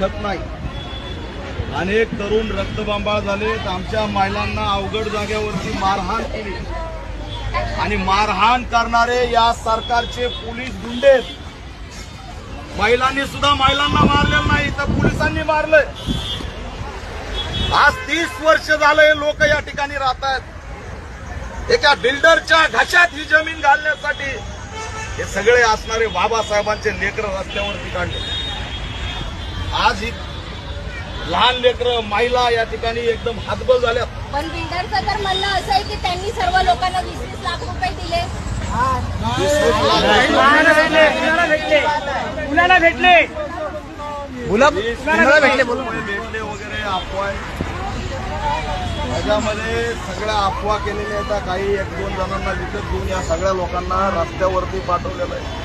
शकत नाही. अनेक तरुण रक्तबंबाळ झालेत आमच्या महिलांना अवघड जागेवरती मारहाण केली. आणि मारहाण करणारे या सरकारचे पोलीस गुंडे महिलांनी सुद्धा महिलांना मारलेलं नाही तर पोलिसांनी मारलंय. आज तीस वर्ष झालंय लोक या ठिकाणी राहत आहेत. एका बिल्डरच्या घशात ही जमीन घालण्यासाठी हे सगळे असणारे बाबासाहेबांचे लेकर रस्त्यावरती काढले. आज ही लहान लेकर महिला या ठिकाणी एकदम हातबल झाल्या. पण बिल्डरचं तर म्हणणं असं आहे की त्यांनी सर्व लोकांना वीस वीस लाख रुपये दिले. मुलाला भेटले मुलाला भेटले भेटले वगैरे अफवा आहे. त्याच्यामध्ये सगळ्या अफवा केलेल्या आहेत. काही एक दोन जणांना विकत घेऊन या सगळ्या लोकांना रस्त्यावरती पाठवलेलं आहे.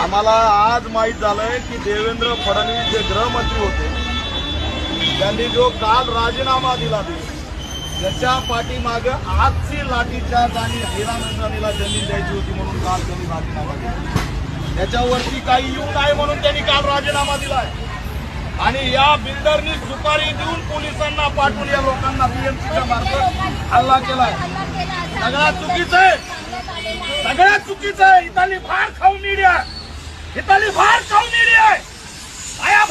आम्हाला आज माहीत झालंय की देवेंद्र फडणवीस जे गृहमंत्री होते त्यांनी जो काल राजीनामा दिला त्याच्या पाठीमाग आजची लाठीचार्ज आणि हिरानंदानीला जमीन द्यायची होती म्हणून काल त्यांनी राजीनामा दिला. त्याच्यावरती काही येऊ नाही म्हणून त्यांनी काल राजीनामा दिलाय. आणि या बिल्डरनी सुपारी देऊन पोलिसांना पाठवून या लोकांना बीएमसीच्या मार्फत हल्ला केलाय. केला सगळ्यात चुकीचं आहे. आहे. सगळ्यात चुकीचं आहे. इथली फार खाऊ मीडिया इथली फार खाऊ मीडिया आहे आया